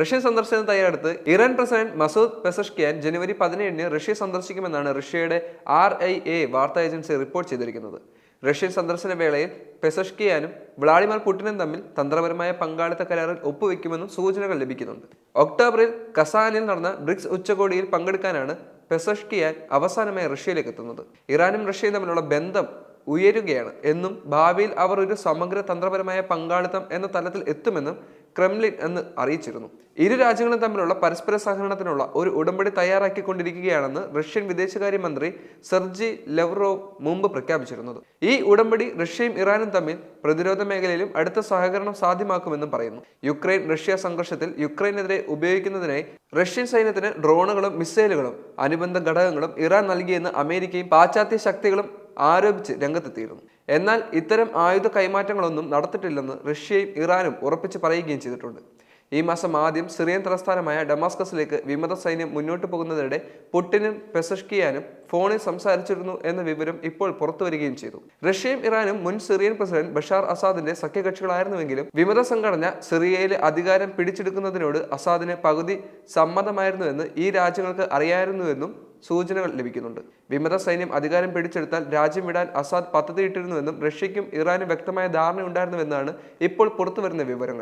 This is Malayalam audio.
റഷ്യൻ സന്ദർശനം തയ്യാറെടുത്ത് ഇറാൻ പ്രസിഡന്റ് മസൂദ് പെസഷ്കിയാൻ ജനുവരി പതിനേഴിന് റഷ്യ സന്ദർശിക്കുമെന്നാണ് റഷ്യയുടെ ആർ ഐ എ വാർത്താ ഏജൻസി റിപ്പോർട്ട് ചെയ്തിരിക്കുന്നത്. റഷ്യൻ സന്ദർശന വേളയിൽ പെസഷ്കിയാനും വ്ളാഡിമിർ പുടിനും തമ്മിൽ തന്ത്രപരമായ പങ്കാളിത്ത കരാറിൽ ഒപ്പുവെക്കുമെന്നും സൂചനകൾ ലഭിക്കുന്നുണ്ട്. ഒക്ടോബറിൽ കസാനിൽ നടന്ന ബ്രിക്സ് ഉച്ചകോടിയിൽ പങ്കെടുക്കാനാണ് പെസഷ്കിയാൻ അവസാനമായി റഷ്യയിലേക്ക് എത്തുന്നത്. ഇറാനും റഷ്യയും തമ്മിലുള്ള ബന്ധം ഉയരുകയാണ് എന്നും ഭാവിയിൽ അവർ ഒരു സമഗ്ര തന്ത്രപരമായ പങ്കാളിത്തം എന്ന തലത്തിൽ എത്തുമെന്നും ക്രെംലിൻ എന്ന് അറിയിച്ചിരുന്നു. ഇരു രാജ്യങ്ങളും തമ്മിലുള്ള പരസ്പര സഹകരണത്തിനുള്ള ഒരു ഉടമ്പടി തയ്യാറാക്കിക്കൊണ്ടിരിക്കുകയാണെന്ന് റഷ്യൻ വിദേശകാര്യമന്ത്രി സെർജി ലെവ്റോവ് മുമ്പ് പ്രഖ്യാപിച്ചിരുന്നത്. ഈ ഉടമ്പടി റഷ്യയും ഇറാനും തമ്മിൽ പ്രതിരോധ മേഖലയിലും അടുത്ത സഹകരണം സാധ്യമാക്കുമെന്നും പറയുന്നു. യുക്രൈൻ റഷ്യ സംഘർഷത്തിൽ യുക്രൈനെതിരെ ഉപയോഗിക്കുന്നതിനായി റഷ്യൻ സൈന്യത്തിന് ഡ്രോണുകളും മിസൈലുകളും അനുബന്ധ ഘടകങ്ങളും ഇറാൻ നൽകിയെന്ന് അമേരിക്കയും പാശ്ചാത്യ ശക്തികളും ആരോപിച്ച് രംഗത്തെത്തിയിരുന്നു. എന്നാൽ ഇത്തരം ആയുധ കൈമാറ്റങ്ങളൊന്നും നടത്തിയിട്ടില്ലെന്ന് റഷ്യയും ഇറാനും ഉറപ്പിച്ച് പറയുകയും ചെയ്തിട്ടുണ്ട്. ഈ മാസം ആദ്യം സിറിയൻ തലസ്ഥാനമായ ഡമാസ്കസിലേക്ക് വിമത സൈന്യം മുന്നോട്ട് പോകുന്നതിനിടെ പുട്ടിനും പെസഷ്കിയാനും ഫോണിൽ സംസാരിച്ചിരുന്നു എന്ന വിവരം ഇപ്പോൾ പുറത്തുവരികയും ചെയ്തു. റഷ്യയും ഇറാനും മുൻ സിറിയൻ പ്രസിഡന്റ് ബഷാർ അസാദിന്റെ സഖ്യകക്ഷികളായിരുന്നുവെങ്കിലും വിമത സംഘടന സിറിയയിലെ അധികാരം പിടിച്ചെടുക്കുന്നതിനോട് അസാദിന് പകുതി സമ്മതമായിരുന്നുവെന്ന് ഈ രാജ്യങ്ങൾക്ക് അറിയായിരുന്നുവെന്നും സൂചനകൾ ലഭിക്കുന്നുണ്ട്. വിമത സൈന്യം അധികാരം പിടിച്ചെടുത്താൽ രാജ്യം വിടാൻ അസാദ് പദ്ധതിയിട്ടിരുന്നുവെന്നും റഷ്യയ്ക്കും ഇറാനും വ്യക്തമായ ധാരണയുണ്ടായിരുന്നുവെന്നാണ് ഇപ്പോൾ പുറത്തുവരുന്ന വിവരങ്ങൾ.